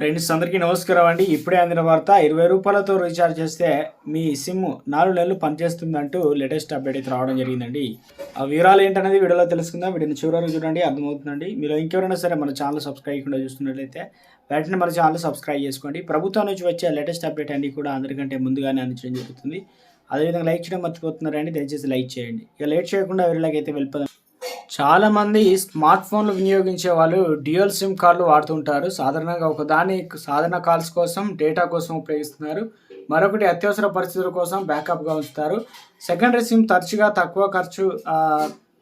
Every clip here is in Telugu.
ఫ్రెండ్స్ అందరికీ నమస్కారం అండి. ఇప్పుడే అందిన వార్త ఇరవై రూపాయలతో రీఛార్జ్ చేస్తే మీ సిమ్ నాలుగు నెలలు పనిచేస్తుందంటూ లేటెస్ట్ అప్డేట్ అయితే రావడం జరిగిందండి. ఆ వివరాలు ఏంటనేది వీడియోలో తెలుసుకుందాం. వీడియోని చివరి చూడండి అర్థమవుతుందండి. మీరు ఇంకెవరైనా సరే మన ఛానల్ సబ్స్క్రైబ్ చేయకుండా చూస్తున్నట్లయితే వెంటనే మన ఛానల్ సబ్స్క్రైబ్ చేసుకోండి. ప్రభుత్వం నుంచి వచ్చే లేటెస్ట్ అప్డేట్ అన్ని కూడా అందరికంటే ముందుగానే అందించడం జరుగుతుంది. అదేవిధంగా లైక్ చేయడం మర్చిపోతున్నారండి దయచేసి లైక్ చేయండి. ఇక లేట్ చేయకుండా వీళ్ళకైతే వెళ్ళిపోదాం. చాలా మంది స్మార్ట్ ఫోన్లు వినియోగించే వాళ్ళు డ్యూయల్ సిమ్ కార్డులు వాడుతుంటారు. సాధారణంగా ఒకదాని సాధారణ కాల్స్ కోసం డేటా కోసం ఉపయోగిస్తున్నారు. మరొకటి అత్యవసర పరిస్థితుల కోసం బ్యాకప్గా ఉంచుతారు. సెకండరీ సిమ్ తరచుగా తక్కువ ఖర్చు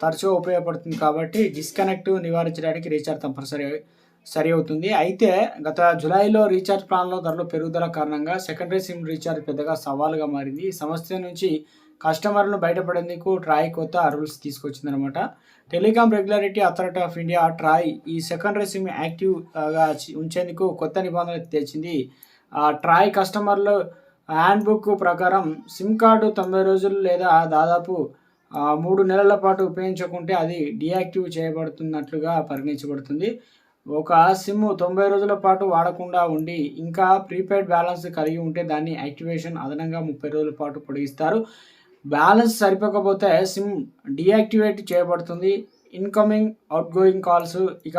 తరచుగా ఉపయోగపడుతుంది కాబట్టి డిస్కనెక్ట్ నివారించడానికి రీఛార్జ్ తప్పనిసరి సరి అవుతుంది. అయితే గత జులైలో రీఛార్జ్ ప్లాన్లో ధరలు పెరుగుదల కారణంగా సెకండరీ సిమ్ రీఛార్జ్ పెద్దగా సవాలుగా మారింది. ఈ సమస్య నుంచి కస్టమర్లను బయటపడేందుకు ట్రాయ్ కొత్త rules తీసుకొచ్చిందనమాట telecom regularity authority of India TRAI ఈ సెకండరీ సిమ్ యాక్టివ్గా ఉంచేందుకు కొత్త నిబంధనలు తెచ్చింది. ఆ ట్రాయ్ కస్టమర్లు హ్యాండ్ బుక్ ప్రకారం సిమ్ కార్డు తొంభై రోజులు లేదా దాదాపు మూడు నెలల పాటు ఉపయోగించకుంటే అది డియాక్టివ్ చేయబడుతున్నట్లుగా పరిగణించబడుతుంది. ఒక సిమ్ తొంభై రోజుల పాటు వాడకుండా ఉండి ఇంకా ప్రీపెయిడ్ బ్యాలెన్స్ కలిగి ఉంటే దాన్ని యాక్టివేషన్ అదనంగా ముప్పై రోజుల పాటు పొడిగిస్తారు. బ్యాలెన్స్ సరిపోకపోతే సిమ్ డియాక్టివేట్ చేయబడుతుంది. ఇన్కమింగ్ అవుట్ గోయింగ్ కాల్స్ ఇక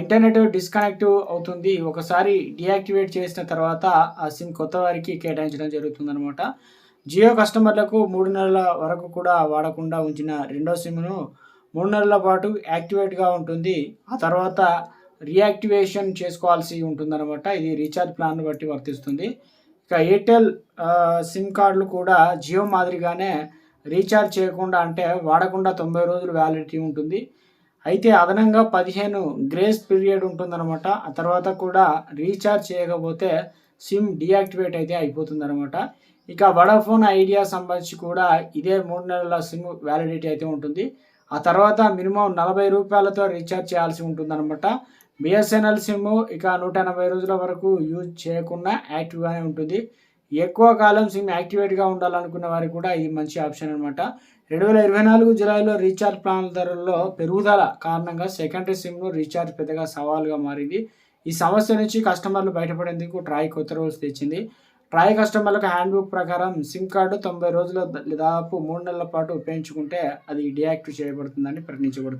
ఇంటర్నెట్ డిస్కనెక్ట్ అవుతుంది. ఒకసారి డియాక్టివేట్ చేసిన తర్వాత ఆ సిమ్ కొత్త వారికి కేటాయించడం జరుగుతుందనమాట జియో కస్టమర్లకు మూడు నెలల వరకు కూడా వాడకుండా ఉంచిన రెండో సిమ్ను మూడు నెలల పాటు యాక్టివేట్గా ఉంటుంది. ఆ తర్వాత రీయాక్టివేషన్ చేసుకోవాల్సి ఉంటుందన్నమాట. ఇది రీఛార్జ్ ప్లాన్ బట్టి వర్తిస్తుంది. ఇక ఎయిర్టెల్ సిమ్ కార్డులు కూడా జియో మాదిరిగానే రీఛార్జ్ చేయకుండా అంటే వాడకుండా తొంభై రోజులు వ్యాలిడిటీ ఉంటుంది. అయితే అదనంగా పదిహేను గ్రేస్ పీరియడ్ ఉంటుందన్నమాట. ఆ తర్వాత కూడా రీఛార్జ్ చేయకపోతే సిమ్ డియాక్టివేట్ అయితే అయిపోతుందన్నమాట. ఇక వడాఫోన్ ఐడియా సంబంధించి కూడా ఇదే మూడు నెలల సిమ్ వ్యాలిడిటీ అయితే ఉంటుంది. ఆ తర్వాత మినిమం నలభై రూపాయలతో రీఛార్జ్ చేయాల్సి ఉంటుందన్నమాట. బిఎస్ఎన్ఎల్ సిమ్ ఇక నూట ఎనభై రోజుల వరకు యూజ్ చేయకుండా యాక్టివ్గానే ఉంటుంది. ఎక్కువ కాలం సిమ్ యాక్టివేట్గా ఉండాలనుకున్న వారికి కూడా ఇది మంచి ఆప్షన్ అనమాట రెండు వేల ఇరవై నాలుగు జులైలో రీఛార్జ్ ప్లాన్ల ధరల్లో పెరుగుదల కారణంగా సెకండరీ సిమ్ను రీఛార్జ్ పెద్దగా సవాలుగా మారింది. ఈ సమస్య నుంచి కస్టమర్లు బయటపడేందుకు ట్రాయ్ కొత్త రూల్స్ తెచ్చింది. ట్రాయ్ కస్టమర్లకు హ్యాండ్ బుక్ ప్రకారం సిమ్ కార్డు తొంభై రోజుల దాదాపు మూడు నెలల పాటు ఉపయోగించుకుంటే అది డియాక్టివ్ చేయబడుతుందని ప్రకటించబడుతుంది